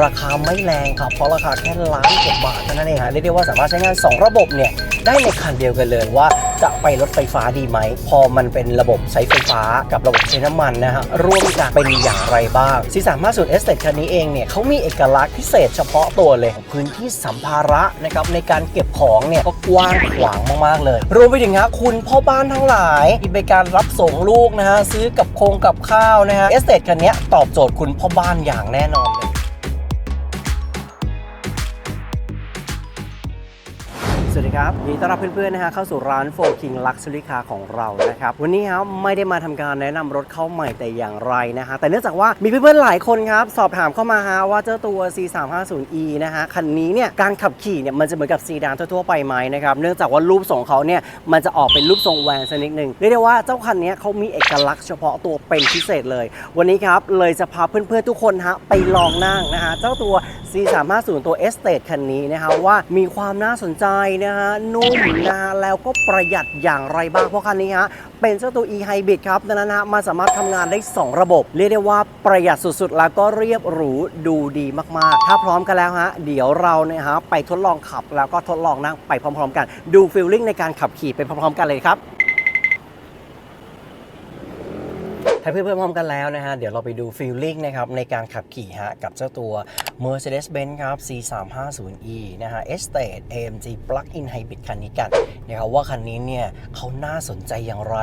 ราคาไม่แรงครับ เพราะราคาแค่ล้านกว่าบาทเท่านั้นเองฮะเรียกได้ว่าสามารถใช้งาน 2 ระบบเนี่ย ได้ในคันเดียวกันเลยว่าจะไปรถไฟฟ้าดีไหม พอมันเป็นระบบใช้ไฟฟ้ากับระบบใช้น้ำมันนะฮะร่วมกันเป็นอย่างไรบ้าง C350 S คันนี้เองเนี่ยเขามีเอกลักษณ์พิเศษเฉพาะตัวเลยพื้นที่สัมภาระนะครับในการเก็บของเนี่ยก็กว้างขวางมากๆเลย รวมไปถึงฮะคุณพ่อบ้านทั้งหลายที่ไปการรับส่งลูกนะฮะซื้อกับโครงกับข้าวนะฮะ S คันนี้ตอบโจทย์คุณพ่อบ้านอย่างแน่นอนเลย ดีครับยินดีต้อนรับเพื่อนๆนะฮะเข้าสู่ร้านโฟคิงลักซ์ r y คาของเรานะครับ วันนี้ครับไม่ได้มาทำการแนะนำรถเข้าใหม่แต่อย่างไรนะฮะแต่เนื่องจากว่ามีเพื่อนๆหลายคนครับ สอบถามเข้ามาฮะว่าเจ้าตัว C350e นะฮะคันนี้เนี่ยการขับขี่เนี่ยมันจะเหมือนกับซีดานทั่วๆไปไหมนะครับเนื่องจากว่ารูปทรงเขาเนี่ยมันจะออกเป็นรูปทรงแวนสักนิดหนึ่งเรียกได้ว่าเจ้าคันนี้เขามีเอกลักษณ์เฉพาะตัวเป็นพิเศษเลย วันนี้ครับเลยจะพาเพื่อนๆทุกคนฮะไปลองนั่งนะฮะเจ้าตัว C350 ตัว Estate คันนี้นะฮะว่ามีความน่าสนใจนะฮะนุ่มนะฮะแล้วก็ประหยัดอย่างไรบ้างเพราะคันนี้ฮะเป็นเจ้าตัว e-hybrid ครับดังนั้นฮะมันสามารถทำงานได้ 2 ระบบ เรียกได้ว่าประหยัดสุดๆ แล้วก็เรียบหรูดูดีมากๆ ถ้าพร้อมกันแล้วฮะเดี๋ยวเราเนี่ยฮะไปทดลองขับแล้วก็ทดลองนั่งไปพร้อม ๆ กัน ดูฟีลลิ่งในการขับขี่ไปพร้อมๆ กันเลยครับ ถ้าเพื่อนๆพร้อมกันแล้วนะฮะ เดี๋ยวเราไปดูฟีลลิ่งนะครับ ในการขับขี่ฮะ กับเจ้าตัว Mercedes-Benz ครับ C350e นะฮะ Estate AMG Plug-in Hybrid คันนี้กันนะครับว่าคันนี้เนี่ยเขาน่าสนใจอย่างไร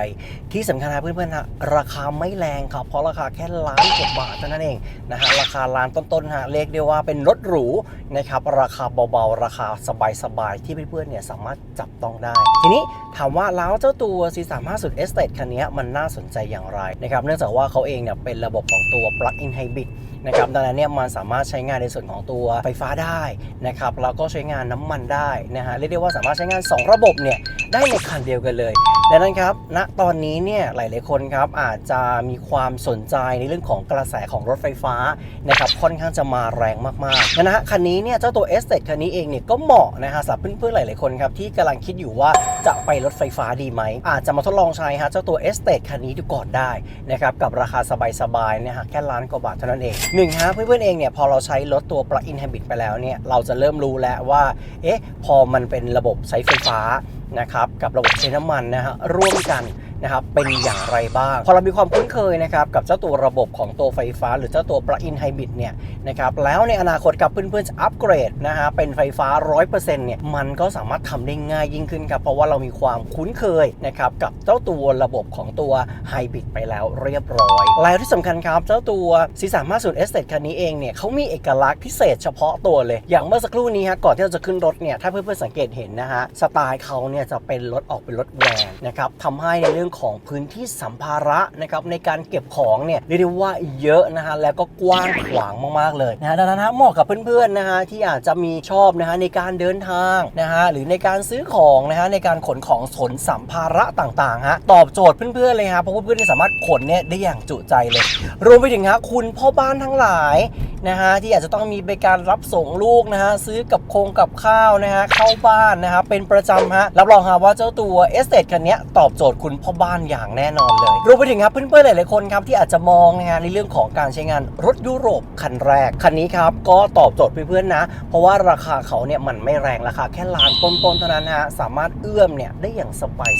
ที่สำคัญนะเพื่อนๆฮะราคาไม่แรงครับ เพราะราคาแค่ล้านกว่าบาทเท่านั้นเองนะฮะราคาล้านต้นๆฮะเรียกได้ว่าเป็นรถหรูนะครับราคาเบาๆ ราคาสบายๆ ที่เพื่อนๆเนี่ยสามารถจับต้องได้ ทีนี้ถามว่าแล้วเจ้าตัว C350 Estate คันนี้มันน่าสนใจอย่างไรนะครับนื่องจากว่าเขาเองเนี่ยเป็นระบบของตัว Plug-in Hybrid นะครับดังนั้นเนี่ยมันสามารถใช้งานในส่วนของตัวไฟฟ้าได้นะครับแล้วก็ใช้งานน้ำมันได้นะฮะเรียกได้ว่าสามารถใช้งาน 2 ระบบเนี่ยได้ในคันเดียวกันเลยดังนั้นครับณตอนนี้เนี่ยหลายๆคนครับอาจจะมีความสนใจในเรื่องของกระแสของรถไฟฟ้านะครับค่อนข้างจะมาแรงมากๆนะฮะคันนี้เนี่ยเจ้าตัว s t a t e คันนี้เองเนี่ยก็เหมาะนะฮะสำหรับเพื่อนๆหลายๆคนครับที่กำลังคิดอยู่ว่า จะไปรถไฟฟ้าดีไหม อาจจะมาทดลองใช้ฮะเจ้าตัว e s t a t e คันนี้ดูก่อนได้นะครับกับราคาสบายๆนะฮะแค่ล้านกว่าบาทเท่านั้นเองหนึ่งฮะเพื่อนๆเองเนี่ยพอเราใช้รถตัว Plug-in Hybrid ไปแล้วเนี่ยเราจะเริ่มรู้แล้วว่าเอ๊ะพอมันเป็นระบบใช้ไฟฟ้านะครับกับระบบใช้น้ำมันนะฮะร่วมกัน นะครับเป็นอย่างไรบ้าง พอเรามีความคุ้นเคยนะครับกับเจ้าตัวระบบของตัวไฟฟ้า หรือเจ้าตัว plug-in hybrid เนี่ยนะครับแล้วในอนาคตกับเพื่อนๆจะอัปเกรดนะฮะเป็นไฟฟ้า 100%เนี่ยมันก็สามารถทำได้ง่ายยิ่งขึ้นครับ เพราะว่าเรามีความคุ้นเคยนะครับกับเจ้าตัวระบบของตัวไฮบริดไปแล้วเรียบร้อยแล้วที่สำคัญครับเจ้าตัว C350 Estate คันนี้เองเนี่ยเขามีเอกลักษณ์พิเศษเฉพาะตัวเลย อย่างเมื่อสักครู่นี้ฮะก่อนที่เราจะขึ้นรถเนี่ยถ้าเพื่อนๆสังเกตเห็นนะฮะสไตล์เขาเนี่ยจะเป็นรถออกเป็นรถแวนนะครับทำให้ในเรื่องของพื้นที่สัมภาระนะครับในการเก็บของเนี่ยเรียกได้ว่าเยอะนะฮะแล้วก็กว้างขวางมากๆเลยนะฮะดังนั้นเหมาะกับเพื่อนๆนะฮะที่อาจจะมีชอบนะฮะในการเดินทางนะฮะหรือในการซื้อของนะฮะในการขนของขนสัมภาระต่างๆฮะตอบโจทย์เพื่อนๆเลยฮะเพราะเพื่อนๆที่สามารถขนเนี่ยได้อย่างจุใจเลย รวมไปถึงฮะคุณพ่อบ้านทั้งหลายนะฮะที่อาจจะต้องมีไปการรับส่งลูกนะฮะซื้อกับโครงกับข้าวนะฮะเข้าบ้านนะฮะเป็นประจำฮะรับรองฮะว่าเจ้าตัวเอสเตคันนี้ตอบโจทย์คุณพ่อบ้านอย่างแน่นอนเลยรวมไปถึงครับเพื่อนๆหลายๆคนครับที่อาจจะมองนะฮะในเรื่องของการใช้งานรถยุโรปคันแรกคันนี้ครับก็ตอบโจทย์เพื่อนๆนะ เพราะว่าราคาเขาเนี่ยมันไม่แรงราคาแค่ล้านต้นๆเท่านั้นฮะสามารถเอื้อมเนี่ยได้อย่าง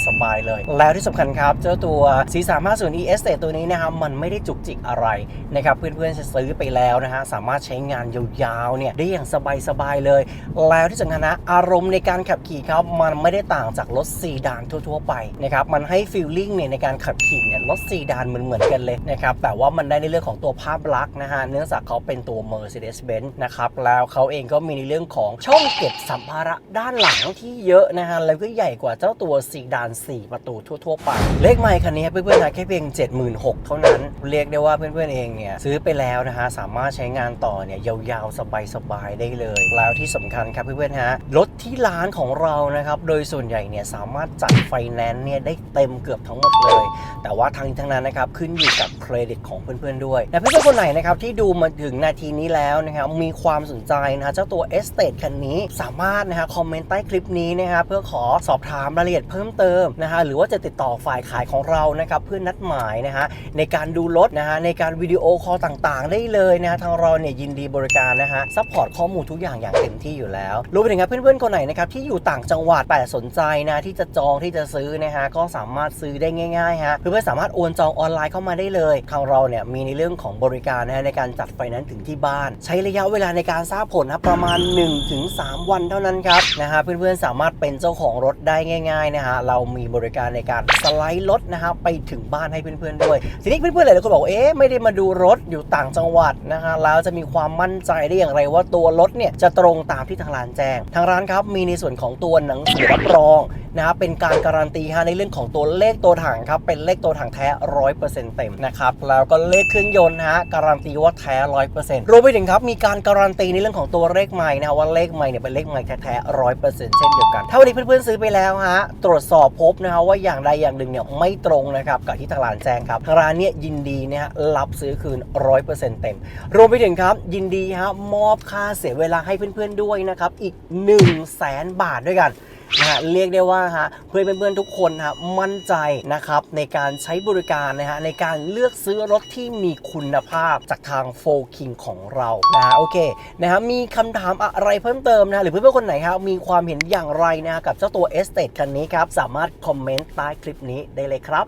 สบายๆเลย แล้วที่สำคัญครับเจ้าตัว C350 e s ตัวนี้นะครับมันไม่ได้จุกจิกอะไรนะครับเพื่อนๆจะซื้อไปแล้วนะฮะสามารถใช้งานยาวๆเนี่ยได้อย่างสบายๆเลย แล้วที่สำคัญนะอารมณ์ในการขับขี่ครับมันไม่ได้ต่างจากรถซีดานทั่ว ๆ ไปนะครับมันให้ฟีลลิ่งเนี่ยในการขับขี่เนี่ยรถซีดานเหมือนเหมือนกันเลยนะครับแต่ว่ามันได้ในเรื่องของตัวภาพลักษณ์นะฮะเนื่องจากเขาเป็นตัว Mercedes-Benz นะครับแล้วเขาเองก็มีในเรื่องของช่องเก็บสัมภาระด้านหลังที่เยอะนะฮะแล้วก็ใหญ่กว่าเจ้าตัวซีดาน 4 ประตูทั่วๆไปเลขไมค์คันนี้เพื่อนๆนะแค่เพียง 76,000เท่านั้น เรียกได้ว่าเพื่อนๆเองเนี่ยซื้อไปแล้วนะฮะสามารถใช้งานต่อเนี่ยยาวๆสบายๆได้เลย แล้วที่สำคัญครับเพื่อนๆฮะรถที่ร้านของเรานะครับโดยส่วนใหญ่เนี่ยสามารถจัดไฟแนนซ์เนี่ยได้เต็มเกือบทั้งหมดเลย แต่ว่าทั้งทั้งนั้นนะครับขึ้นอยู่กับเครดิตของเพื่อนๆด้วยและเพื่อนๆคนไหนนะครับที่ดูมาถึงนาทีนี้แล้วนะครับมีความสนใจนะฮะเจ้าตัว e s t a t e คันนี้สามารถนะฮะคอมเมนต์ใต้คลิปนี้นะครับเพื่อขอสอบถามรายละเอียดเพิ่มเติมนะฮะหรือว่าจะติดต่อฝ่ายขายของเรานะครับเพื่อนัดหมายนะฮะในการดูรถนะฮะในการวิดีโอคอลต่างๆ ได้เลยนะฮะทางเราเนี่ยยินดีบริการนะฮะซัพพอร์ตข้อมูลทุกอย่างอย่างเต็มที่อยู่แล้วรวมไปถึงครับเพื่อนๆคนไหนนะครับที่อยู่ต่างจังหวัดแต่สนใจนะที่จะจองที่จะซื้อนะฮะก็สามารถซื้อได้ง่ายๆฮะเพื่อนๆสามารถโอนจองออนไลน์เข้ามาได้เลยทางเราเนี่ยมีในเรื่องของบริการนะฮะในการจัดไฟนนซ์ถึงที่บ้าน ใช้ระยะเวลาในการทราบผลนะประมาณ 1-3 วันเท่านั้นครับนะฮะเพื่อนๆสามารถเป็นเจ้าของรถได้ง่ายๆนะฮะเรามีบริการในการสไลด์รถนะฮะไปถึงบ้านให้เพื่อนๆด้วยทีนี้เพื่อนๆหลายๆคนบอกเอ๊ะไม่ได้มาดูรถอยู่ต่างจังหวัดนะฮะแล้วจะมีความมั่นใจได้อย่างไรว่าตัวรถเนี่ยจะตรงตามที่ทางร้านแจ้ง ทางร้านครับมีในส่วนของตัวหนังสือรับรองนะเป็นการการันตีฮะในเรื่องของตัวเลขตัวถังครับเป็นเลขตัวถังแท้ร้อยเปอร์เซ็นต์เต็มนะครับแล้วก็เลขเครื่องยนต์ฮะการันตีว่าแท้ร้อยเปอร์เซ็นต์รวมไปถึงครับมีการการันตีในเรื่องของตัวเลขใหม่นะฮะว่าเลขใหม่เนี่ยเป็นเลขใหม่แท้ร้อยเปอร์เซ็นต์เช่นเดียวกันถ้าวันนี้เพื่อนๆซื้อไปแล้วฮะตรวจสอบพบนะฮะว่าอย่างใดอย่างหนึ่งเนี่ยไม่ตรงนะครับกับที่ทางร้านแจ้งครับทางร้านเนี่ยยินดีนี่ยฮะรับซื้อคืนร้อยเปอร์เซ็นต์เต็ม รวมไปถึงครับ ยินดีฮะมอบค่าเสียเวลาให้เพื่อนๆด้วยนะครับอีก1 0 0 0 0แสนบาทด้วยกัน ฮะเรียกได้ว่าฮะเพื่อนเพื่อนทุกคนฮะมั่นใจนะครับในการใช้บริการนะฮะในการเลือกซื้อรถที่มีคุณภาพจากทางโฟกิงของเรานะโอเคนะฮะมีคำถามอะไรเพิ่มเติมนะหรือเพื่อนๆคนไหนครับมีความเห็นอย่างไรนะกับเจ้าตัวเอสเตดคันนี้ครับ สามารถคอมเมนต์ใต้คลิปนี้ได้เลยครับ